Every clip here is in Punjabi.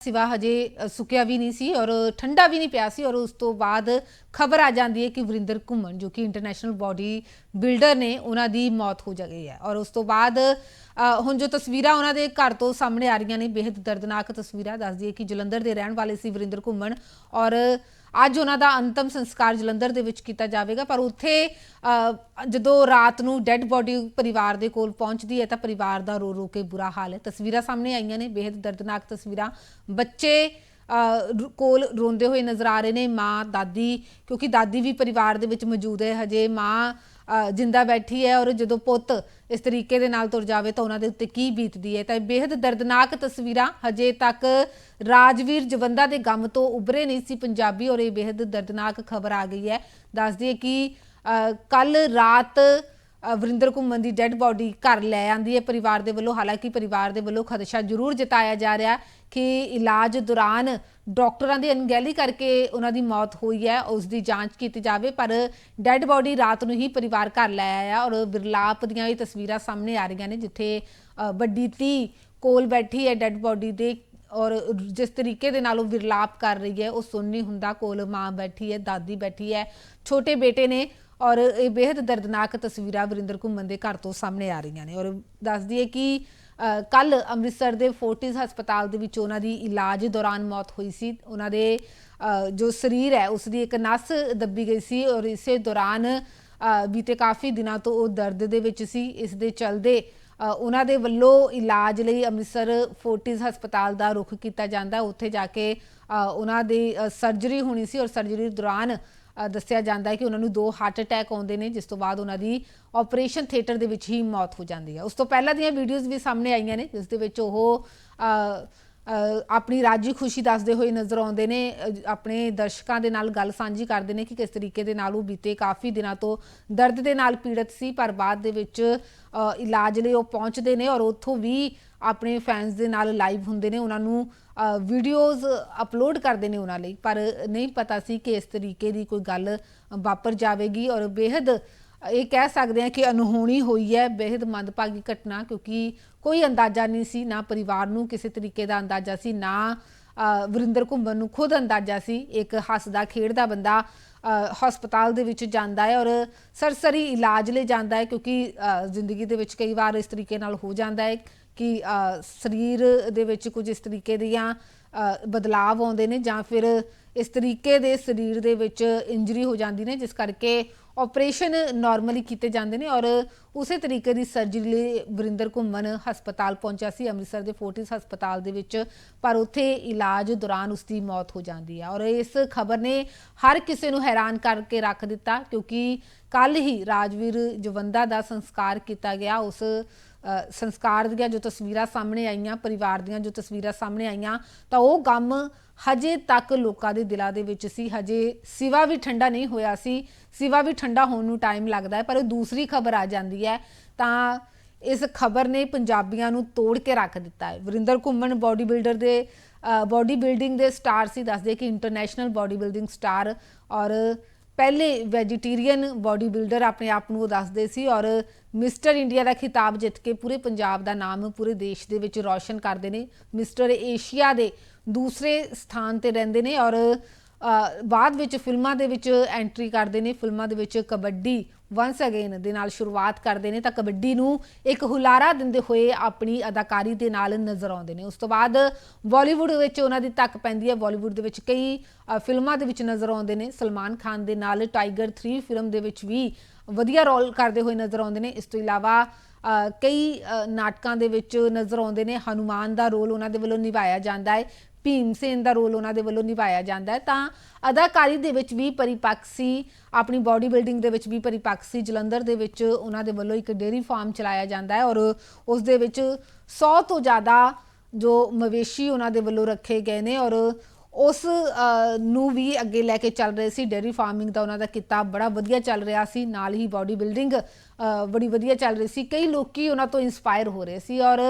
ਸਿਵਾ ਹਜੇ ਅ, ਸੁੱਕਿਆ ਵੀ ਨਹੀਂ ਸੀ ਔਰ ਠੰਡਾ ਵੀ ਨਹੀਂ ਪਿਆ ਸੀ ਔਰ ਉਸ ਤੋਂ ਬਾਅਦ ਖਬਰ ਆ ਜਾਂਦੀ ਹੈ ਕਿ ਵਰਿੰਦਰ ਘੁੰਮਣ ਜੋ ਕਿ ਇੰਟਰਨੈਸ਼ਨਲ ਬਾਡੀ ਬਿਲਡਰ ਨੇ ਉਹਨਾਂ ਦੀ ਮੌਤ ਹੋ ਗਈ ਹੈ ਔਰ ਉਸ ਤੋਂ ਬਾਅਦ ਹੁਣ ਜੋ ਤਸਵੀਰਾਂ ਉਹਨਾਂ ਦੇ ਘਰ ਤੋਂ ਸਾਹਮਣੇ ਆ ਰਹੀਆਂ ਨੇ ਬੇहद ਦਰਦਨਾਕ ਤਸਵੀਰਾਂ ਦੱਸਦੀ ਹੈ ਕਿ ਜਲੰਧਰ ਦੇ ਰਹਿਣ ਵਾਲੇ ਸੀ ਵਰਿੰਦਰ ਘੁੰਮਣ ਔਰ ਅੱਜ ਉਹਨਾਂ ਦਾ ਅੰਤਮ ਸੰਸਕਾਰ ਜਲੰਧਰ ਦੇ ਵਿੱਚ ਕੀਤਾ ਜਾਵੇਗਾ, ਪਰ ਉੱਥੇ ਜਦੋਂ ਰਾਤ ਨੂੰ ਡੈੱਡ ਬੋਡੀ ਪਰਿਵਾਰ ਦੇ ਕੋਲ ਪਹੁੰਚਦੀ ਹੈ, ਤਾਂ ਪਰਿਵਾਰ ਦਾ ਰੋ ਰੋ ਕੇ ਬੁਰਾ ਹਾਲ ਹੈ। ਤਸਵੀਰਾਂ ਸਾਹਮਣੇ ਆਈਆਂ ਨੇ ਬੇहद ਦਰਦਨਾਕ ਤਸਵੀਰਾਂ। ਬੱਚੇ ਕੋਲ ਰੋਂਦੇ ਹੋਏ ਨਜ਼ਰ ਆ ਰਹੇ ਨੇ, ਮਾਂ, ਦਾਦੀ, ਕਿਉਂਕਿ ਦਾਦੀ ਵੀ ਪਰਿਵਾਰ ਦੇ ਵਿੱਚ ਮੌਜੂਦ ਹੈ, ਹਜੇ ਮਾਂ ਜਿੰਦਾ ਬੈਠੀ ਹੈ ਔਰ ਜਦੋਂ ਪੁੱਤ ਇਸ ਤਰੀਕੇ ਦੇ ਨਾਲ ਤੁਰ ਜਾਵੇ ਤਾਂ ਉਹਨਾਂ ਦੇ ਉੱਤੇ ਕੀ ਬੀਤਦੀ ਹੈ? ਤਾਂ ਇਹ ਬੇहद ਦਰਦਨਾਕ ਤਸਵੀਰਾਂ ਹਜੇ ਤੱਕ ਰਾਜਵੀਰ ਜਵੰਦਾ ਦੇ ਗਮ ਤੋਂ ਉਭਰੇ ਨਹੀਂ ਸੀ ਪੰਜਾਬੀ ਔਰ ਇਹ ਬੇहद ਦਰਦਨਾਕ ਖਬਰ ਆ ਗਈ ਹੈ। ਦੱਸਦੀ ਹੈ ਕਿ ਕੱਲ ਰਾਤ ਵਰਿੰਦਰ ਘੁੰਮਣ ਦੀ ਡੈੱਡ ਬਾਡੀ ਘਰ ਲੈ ਆਂਦੀ ਹੈ ਪਰਿਵਾਰ ਦੇ ਵੱਲੋਂ। ਹਾਲਾਂਕਿ ਪਰਿਵਾਰ ਦੇ ਵੱਲੋਂ ਖਦਸ਼ਾ ਜ਼ਰੂਰ ਜਤਾਇਆ ਜਾ ਰਿਹਾ ਕਿ ਇਲਾਜ ਦੌਰਾਨ ਡਾਕਟਰਾਂ ਦੀ ਅਣਗਹਿਲੀ ਕਰਕੇ ਉਹਨਾਂ ਦੀ ਮੌਤ ਹੋਈ ਹੈ, ਉਸ ਦੀ ਜਾਂਚ ਕੀਤੀ ਜਾਵੇ, ਪਰ ਡੈੱਡ ਬਾਡੀ ਰਾਤ ਨੂੰ ਹੀ ਪਰਿਵਾਰ ਘਰ ਲੈ ਆਇਆ ਔਰ ਵਿਰਲਾਪ ਦੀਆਂ ਇਹ ਤਸਵੀਰਾਂ ਸਾਹਮਣੇ ਆ ਰਹੀਆਂ ਨੇ, ਜਿੱਥੇ ਵੱਡੀ ਧੀ ਕੋਲ ਬੈਠੀ ਹੈ ਡੈੱਡ ਬਾਡੀ ਦੇ ਔਰ ਜਿਸ ਤਰੀਕੇ ਦੇ ਨਾਲ ਉਹ ਵਿਰਲਾਪ ਕਰ ਰਹੀ ਹੈ, ਉਹ ਸੁਣ ਨਹੀਂ ਹੁੰਦਾ ਕੋਲ ਮਾਂ ਬੈਠੀ ਹੈ, ਦਾਦੀ ਬੈਠੀ ਹੈ। ਛੋਟੇ ਬੇਟੇ ਨੇ ਔਰ ਇਹ ਬੇहद ਦਰਦਨਾਕ ਤਸਵੀਰਾਂ ਵਰਿੰਦਰ ਘੁੰਮਣ ਦੇ ਘਰ ਤੋਂ ਸਾਹਮਣੇ ਆ ਰਹੀਆਂ ਨੇ ਔਰ ਦੱਸਦੀ ਹੈ ਕਿ ਕੱਲ ਅੰਮ੍ਰਿਤਸਰ ਦੇ ਫੋਰਟਿਸ ਹਸਪਤਾਲ ਦੇ ਵਿੱਚ ਉਹਨਾਂ ਦੀ ਇਲਾਜ ਦੌਰਾਨ ਮੌਤ ਹੋਈ ਸੀ। ਉਹਨਾਂ ਦੇ ਜੋ ਸਰੀਰ ਹੈ, ਉਸ ਦੀ ਇੱਕ ਨਸ ਦੱਬੀ ਗਈ ਸੀ ਔਰ ਇਸੇ ਦੌਰਾਨ ਬੀਤੇ ਕਾਫੀ ਦਿਨਾਂ ਤੋਂ ਉਹ ਦਰਦ ਦੇ ਵਿੱਚ ਸੀ। ਇਸ ਦੇ ਚਲਦੇ ਉਹਨਾਂ ਦੇ ਵੱਲੋਂ ਇਲਾਜ ਲਈ ਅੰਮ੍ਰਿਤਸਰ ਫੋਰਟਿਸ ਹਸਪਤਾਲ ਦਾ ਰੁਖ ਕੀਤਾ ਜਾਂਦਾ। ਉੱਥੇ ਜਾ ਕੇ ਉਹਨਾਂ ਦੀ ਸਰਜਰੀ ਹੋਣੀ ਸੀ ਔਰ ਸਰਜਰੀ ਦੌਰਾਨ ਦੱਸਿਆ ਜਾਂਦਾ ਹੈ ਕਿ ਉਹਨਾਂ ਨੂੰ ਦੋ ਹਾਰਟ ਅਟੈਕ ਆਉਂਦੇ ਨੇ, ਜਿਸ ਤੋਂ ਬਾਅਦ ਉਹਨਾਂ ਦੀ ਆਪਰੇਸ਼ਨ ਥੀਏਟਰ ਦੇ ਵਿੱਚ ਹੀ ਮੌਤ ਹੋ ਜਾਂਦੀ ਹੈ। ਉਸ ਤੋਂ ਪਹਿਲਾਂ ਦੀਆਂ ਵੀਡੀਓਜ਼ ਵੀ ਸਾਹਮਣੇ ਆਈਆਂ ਨੇ, ਜਿਸ ਦੇ ਵਿੱਚ ਉਹ ਆਪਣੀ ਰਾਜੀ ਖੁਸ਼ੀ ਦੱਸਦੇ ਹੋਏ ਨਜ਼ਰ ਆਉਂਦੇ ਨੇ ਆਪਣੇ ਦਰਸ਼ਕਾਂ ਦੇ ਨਾਲ ਗੱਲ ਸਾਂਝੀ ਕਰਦੇ ਨੇ ਕਿ ਕਿਸ ਤਰੀਕੇ ਦੇ ਨਾਲ ਉਹ ਬੀਤੇ ਕਾਫੀ ਦਿਨਾਂ ਤੋਂ ਦਰਦ ਦੇ ਨਾਲ ਪੀੜਤ ਸੀ, ਪਰ ਬਾਅਦ ਦੇ ਵਿੱਚ ਇਲਾਜ ਲਈ ਉਹ ਪਹੁੰਚਦੇ ਨੇ ਔਰ ਉੱਥੋਂ ਵੀ ਆਪਣੇ ਫੈਨਸ ਦੇ ਨਾਲ ਲਾਈਵ ਹੁੰਦੇ ਨੇ, ਉਹਨਾਂ ਨੂੰ ਵੀਡੀਓਜ਼ ਅਪਲੋਡ ਕਰਦੇ ਨੇ ਉਹਨਾਂ ਲਈ। ਪਰ ਨਹੀਂ ਪਤਾ ਸੀ ਕਿ ਇਸ ਤਰੀਕੇ ਦੀ ਕੋਈ ਗੱਲ ਵਾਪਰ ਜਾਵੇਗੀ ਔਰ ਬੇहद ਇਹ ਕਹਿ ਸਕਦੇ ਹਾਂ ਕਿ ਅਨਹੋਣੀ ਹੋਈ ਹੈ ਬੇहद ਮੰਦਭਾਗੀ ਘਟਨਾ, ਕਿਉਂਕਿ ਕੋਈ ਅੰਦਾਜ਼ਾ ਨਹੀਂ ਸੀ, ਨਾ ਪਰਿਵਾਰ ਨੂੰ ਕਿਸੇ ਤਰੀਕੇ ਦਾ ਅੰਦਾਜ਼ਾ ਸੀ, ਨਾ ਵਰਿੰਦਰ ਘੁੰਮਣ ਨੂੰ ਖੁਦ ਅੰਦਾਜ਼ਾ ਸੀ। ਇੱਕ ਹੱਸਦਾ, ਖੇਡਦਾ ਬੰਦਾ ਹਸਪਤਾਲ ਦੇ ਵਿੱਚ ਜਾਂਦਾ ਹੈ ਔਰ ਸਰਸਰੀ ਇਲਾਜ ਲਈ ਜਾਂਦਾ ਹੈ, ਕਿਉਂਕਿ ਜ਼ਿੰਦਗੀ ਦੇ ਵਿੱਚ ਕਈ ਵਾਰ ਇਸ ਤਰੀਕੇ ਨਾਲ ਹੋ ਜਾਂਦਾ ਹੈ। ਕਿ ਸਰੀਰ ਦੇ ਵਿੱਚ ਕੁਝ ਇਸ ਤਰੀਕੇ ਦੀਆਂ ਬਦਲਾਵ ਆਉਂਦੇ ਨੇ ਜਾਂ ਫਿਰ ਇਸ ਤਰੀਕੇ ਦੇ ਸਰੀਰ ਦੇ ਵਿੱਚ ਇੰਜਰੀ ਹੋ ਜਾਂਦੀ ਨੇ, ਜਿਸ ਕਰਕੇ ਆਪਰੇਸ਼ਨ ਨਾਰਮਲੀ ਕੀਤੇ ਜਾਂਦੇ ਨੇ ਔਰ ਉਸੇ ਤਰੀਕੇ ਦੀ ਸਰਜਰੀ ਲਈ ਵਰਿੰਦਰ ਘੁੰਮਣ ਹਸਪਤਾਲ ਪਹੁੰਚਿਆ ਸੀ, ਅੰਮ੍ਰਿਤਸਰ ਦੇ ਫੋਰਟਿਸ ਹਸਪਤਾਲ ਦੇ ਵਿੱਚ, ਪਰ ਉੱਥੇ ਇਲਾਜ ਦੌਰਾਨ ਉਸ ਦੀ ਮੌਤ ਹੋ ਜਾਂਦੀ ਹੈ ਔਰ ਇਸ ਖਬਰ ਨੇ ਹਰ ਕਿਸੇ ਨੂੰ ਹੈਰਾਨ ਕਰਕੇ ਰੱਖ ਦਿੱਤਾ ਕਿਉਂਕਿ ਕੱਲ ਹੀ ਰਾਜਵੀਰ ਜਵੰਦਾ ਦਾ ਸੰਸਕਾਰ ਕੀਤਾ ਗਿਆ, ਉਸ ਸੰਸਕਾਰ ਦੀਆਂ ਜੋ ਤਸਵੀਰਾਂ ਸਾਹਮਣੇ ਆਈਆਂ, ਪਰਿਵਾਰ ਦੀਆਂ ਜੋ ਤਸਵੀਰਾਂ ਸਾਹਮਣੇ ਆਈਆਂ, ਤਾਂ ਉਹ ਗਮ ਹਜੇ ਤੱਕ ਲੋਕਾਂ ਦੇ ਦਿਲਾਂ ਦੇ ਵਿੱਚ ਸੀ। ਹਜੇ ਸਿਵਾ ਵੀ ਠੰਡਾ ਨਹੀਂ ਹੋਇਆ ਸੀ। ਸਿਵਾ ਵੀ ਠੰਡਾ ਹੋਣ ਨੂੰ ਟਾਈਮ ਲੱਗਦਾ ਹੈ, ਪਰ ਉਹ ਦੂਸਰੀ ਖਬਰ ਆ ਜਾਂਦੀ ਹੈ। ਤਾਂ ਇਸ ਖਬਰ ਨੇ ਪੰਜਾਬੀਆਂ ਨੂੰ ਤੋੜ ਕੇ ਰੱਖ ਦਿੱਤਾ ਹੈ। ਵਰਿੰਦਰ ਘੁੰਮਣ ਬਾਡੀ ਬਿਲਡਰ ਦੇ ਬਾਡੀ ਬਿਲਡਿੰਗ ਦੇ ਸਟਾਰ ਸੀ। ਦੱਸਦੇ ਕਿ ਇੰਟਰਨੈਸ਼ਨਲ ਬਾਡੀ ਬਿਲਡਿੰਗ ਸਟਾਰ ਔਰ ਪਹਿਲੇ ਵੈਜੀਟੇਰੀਅਨ ਬਾਡੀ ਬਿਲਡਰ ਆਪਣੇ ਆਪ ਨੂੰ ਉਹ ਦੱਸਦੇ ਸੀ ਔਰ ਮਿਸਟਰ ਇੰਡੀਆ ਦਾ ਖਿਤਾਬ ਜਿੱਤ ਕੇ ਪੂਰੇ ਪੰਜਾਬ ਦਾ ਨਾਮ ਪੂਰੇ ਦੇਸ਼ ਦੇ ਵਿੱਚ ਰੌਸ਼ਨ ਕਰਦੇ ਨੇ। ਮਿਸਟਰ ਏਸ਼ੀਆ ਦੇ ਦੂਸਰੇ ਸਥਾਨ ਤੇ ਰਹਿੰਦੇ ਨੇ ਔਰ ਬਾਅਦ ਵਿੱਚ ਫਿਲਮਾਂ ਦੇ ਵਿੱਚ ਐਂਟਰੀ ਕਰਦੇ ਨੇ, ਫਿਲਮਾਂ ਦੇ ਵਿੱਚ ਕਬੱਡੀ ਵਾਂਸ ਅਗੇਨ ਦੇ ਨਾਲ ਸ਼ੁਰੂਆਤ ਕਰਦੇ ਨੇ, ਤਾਂ ਕਬੱਡੀ ਨੂੰ ਇੱਕ ਹੁਲਾਰਾ ਦਿੰਦੇ ਹੋਏ ਆਪਣੀ ਅਦਾਕਾਰੀ ਦੇ ਨਾਲ ਨਜ਼ਰ ਆਉਂਦੇ ਨੇ। ਉਸ ਤੋਂ ਬਾਅਦ ਬਾਲੀਵੁੱਡ ਵਿੱਚ ਉਹਨਾਂ ਦੀ ਤੱਕ ਪੈਂਦੀ ਹੈ। ਬਾਲੀਵੁੱਡ ਦੇ ਵਿੱਚ ਕਈ ਫਿਲਮਾਂ ਦੇ ਵਿੱਚ ਨਜ਼ਰ ਆਉਂਦੇ ਨੇ। ਸਲਮਾਨ ਖਾਨ ਦੇ ਨਾਲ ਟਾਈਗਰ 3 ਫਿਲਮ ਦੇ ਵਿੱਚ ਵੀ ਵਧੀਆ ਰੋਲ ਕਰਦੇ ਹੋਏ ਨਜ਼ਰ ਆਉਂਦੇ ਨੇ। ਇਸ ਤੋਂ ਇਲਾਵਾ ਕਈ ਨਾਟਕਾਂ ਦੇ ਵਿੱਚ ਨਜ਼ਰ ਆਉਂਦੇ ਨੇ। ਹਨੂਮਾਨ ਦਾ ਰੋਲ ਉਹਨਾਂ ਦੇ ਵੱਲੋਂ ਨਿਭਾਇਆ ਜਾਂਦਾ ਹੈ। ਭੀਮ ਸੇਨ ਦਾ ਰੋਲ ਉਹਨਾਂ ਦੇ ਵੱਲੋਂ ਨਿਭਾਇਆ ਜਾਂਦਾ ਹੈ। ਤਾਂ ਅਦਾਕਾਰੀ ਦੇ ਵਿੱਚ ਵੀ ਪਰਿਪੱਕ ਸੀ ਆਪਣੀ ਬਾਡੀ ਬਿਲਡਿੰਗ ਦੇ ਵਿੱਚ ਵੀ ਪਰਿਪੱਕ ਸੀ ਜਲੰਧਰ ਦੇ ਵਿੱਚ ਉਹਨਾਂ ਦੇ ਵੱਲੋਂ ਇੱਕ ਡੇਅਰੀ ਫਾਰਮ ਚਲਾਇਆ ਜਾਂਦਾ ਹੈ ਔਰ ਉਸ ਦੇ ਵਿੱਚ 100 ਤੋਂ ਜ਼ਿਆਦਾ ਜੋ ਮਵੇਸ਼ੀ ਉਹਨਾਂ ਦੇ ਵੱਲੋਂ ਰੱਖੇ ਗਏ ਨੇ ਔਰ ਉਸ ਨੂੰ ਵੀ ਅੱਗੇ ਲੈ ਕੇ ਚੱਲ ਰਹੇ ਸੀ। ਡੇਅਰੀ ਫਾਰਮਿੰਗ ਦਾ ਉਹਨਾਂ ਦਾ ਕਿੱਤਾ ਬੜਾ ਵਧੀਆ ਚੱਲ ਰਿਹਾ ਸੀ। ਨਾਲ ਹੀ ਬਾਡੀ ਬਿਲਡਿੰਗ ਬੜੀ ਵਧੀਆ ਚੱਲ ਰਹੀ ਸੀ। ਕਈ ਲੋਕੀ ਉਹਨਾਂ ਤੋਂ ਇਨਸਪਾਇਰ ਹੋ ਰਹੇ ਸੀ ਔਰ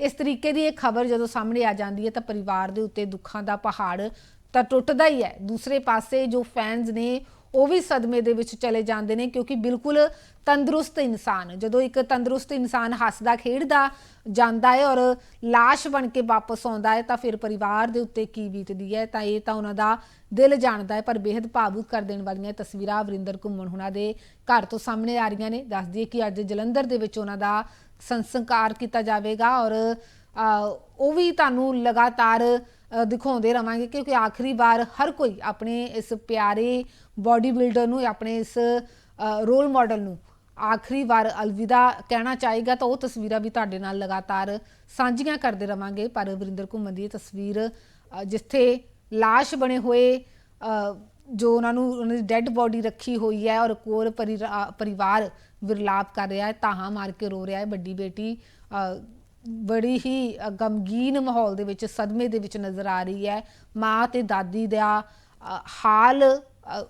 ਇਸ ਤਰੀਕੇ ਦੀ ਇਹ ਖਬਰ ਜਦੋਂ ਸਾਹਮਣੇ ਆ ਜਾਂਦੀ ਹੈ ਤਾਂ ਪਰਿਵਾਰ ਦੇ ਉੱਤੇ ਦੁੱਖਾਂ ਦਾ ਪਹਾੜ ਤਾਂ ਟੁੱਟਦਾ ਹੀ ਹੈ। ਦੂਸਰੇ ਪਾਸੇ ਜੋ ਫੈਨਸ ਨੇ ਉਹ ਵੀ ਸਦਮੇ ਦੇ ਵਿੱਚ ਚਲੇ ਜਾਂਦੇ ਨੇ ਕਿਉਂਕਿ ਬਿਲਕੁਲ ਤੰਦਰੁਸਤ ਇਨਸਾਨ ਜਦੋਂ ਇੱਕ ਤੰਦਰੁਸਤ ਇਨਸਾਨ ਹੱਸਦਾ ਖੇਡਦਾ ਜਾਂਦਾ ਹੈ ਔਰ ਲਾਸ਼ ਬਣ ਕੇ ਵਾਪਸ ਆਉਂਦਾ ਹੈ ਤਾਂ ਫਿਰ ਪਰਿਵਾਰ ਦੇ ਉੱਤੇ ਕੀ ਬੀਤਦੀ ਹੈ? ਤਾਂ ਇਹ ਤਾਂ ਉਹਨਾਂ ਦਾ ਦਿਲ ਜਾਣਦਾ ਹੈ ਪਰ ਬੇहद ਭਾਵੁਕ ਕਰ ਦੇਣ ਵਾਲੀਆਂ ਤਸਵੀਰਾਂ ਵਰਿੰਦਰ ਘੁੰਮਣ ਹੁਣਾਂ ਦੇ ਘਰ ਤੋਂ ਸਾਹਮਣੇ ਆ ਰਹੀਆਂ ਨੇ। ਦੱਸ ਦਈਏ ਕਿ ਅੱਜ ਜਲੰਧਰ ਦੇ ਵਿੱਚ ਉਹਨਾਂ ਦਾ ਸੰਸਕਾਰ ਕੀਤਾ ਜਾਵੇਗਾ ਔਰ ਅ, ਉਹ ਵੀ ਤੁਹਾਨੂੰ ਲਗਾਤਾਰ ਦਿਖਾਉਂਦੇ ਰਵਾਂਗੇ ਕਿਉਂਕਿ ਆਖਰੀ ਵਾਰ ਹਰ ਕੋਈ ਆਪਣੇ ਇਸ ਪਿਆਰੇ ਬਾਡੀ ਬਿਲਡਰ ਨੂੰ ਆਪਣੇ ਇਸ ਰੋਲ ਮਾਡਲ ਨੂੰ ਆਖਰੀ ਵਾਰ ਅਲਵਿਦਾ ਕਹਿਣਾ ਚਾਹੇਗਾ ਤਾਂ ਉਹ ਤਸਵੀਰਾਂ ਵੀ ਤੁਹਾਡੇ ਨਾਲ ਲਗਾਤਾਰ ਸਾਂਝੀਆਂ ਕਰਦੇ ਰਵਾਂਗੇ। ਪਰ ਵਰਿੰਦਰ ਘੁੰਮਣ ਦੀ ਇਹ ਤਸਵੀਰ ਜਿੱਥੇ ਲਾਸ਼ ਬਣੇ ਹੋਏ ਜੋ ਉਹਨਾਂ ਨੂੰ, ਉਹਨਾਂ ਦੀ ਡੈੱਡ ਬਾਡੀ ਰੱਖੀ ਹੋਈ ਹੈ ਔਰ ਕੋਰ ਪਰਿਰਾ- ਪਰਿਵਾਰ ਵਿਰਲਾਪ ਕਰ ਰਿਹਾ ਹੈ ਤਾਹਾਂ ਮਾਰ ਕੇ ਰੋ ਰਿਹਾ ਹੈ। ਵੱਡੀ ਬੇਟੀ ਬੜੀ ਹੀ ਗਮਗੀਨ ਮਾਹੌਲ ਦੇ ਵਿੱਚ, ਸਦਮੇ ਦੇ ਵਿੱਚ ਨਜ਼ਰ ਆ ਰਹੀ ਹੈ। ਮਾਂ ਤੇ ਦਾਦੀ ਦਾ ਹਾਲ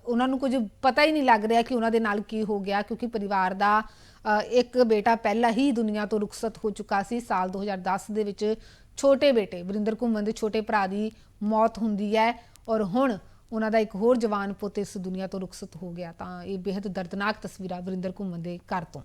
ਉਹਨਾਂ ਨੂੰ ਕੁਝ ਪਤਾ ਹੀ ਨਹੀਂ ਲੱਗ ਰਿਹਾ ਕਿ ਉਹਨਾਂ ਦੇ ਨਾਲ ਕੀ ਹੋ ਗਿਆ ਕਿਉਂਕਿ ਪਰਿਵਾਰ ਦਾ ਅ, ਇੱਕ ਬੇਟਾ ਪਹਿਲਾਂ ਹੀ ਦੁਨੀਆ ਤੋਂ ਰੁਖਸਤ ਹੋ ਚੁੱਕਾ ਸੀ। ਸਾਲ 2010 ਦੇ ਵਿੱਚ ਛੋਟੇ ਬੇਟੇ ਵਰਿੰਦਰ ਘੁੰਮਣ ਦੇ ਛੋਟੇ ਭਰਾ ਦੀ ਮੌਤ ਹੁੰਦੀ ਹੈ ਔਰ ਹੁਣ ਉਹਨਾਂ ਦਾ ਇੱਕ ਹੋਰ ਜਵਾਨ ਪੁੱਤ ਇਸ ਦੁਨੀਆ ਤੋਂ ਰੁਖਸਤ ਹੋ ਗਿਆ। ਤਾਂ ਇਹ ਬੇहद ਦਰਦਨਾਕ ਤਸਵੀਰਾਂ ਵਰਿੰਦਰ ਘੁੰਮਣ ਦੇ ਘਰ ਤੋਂ।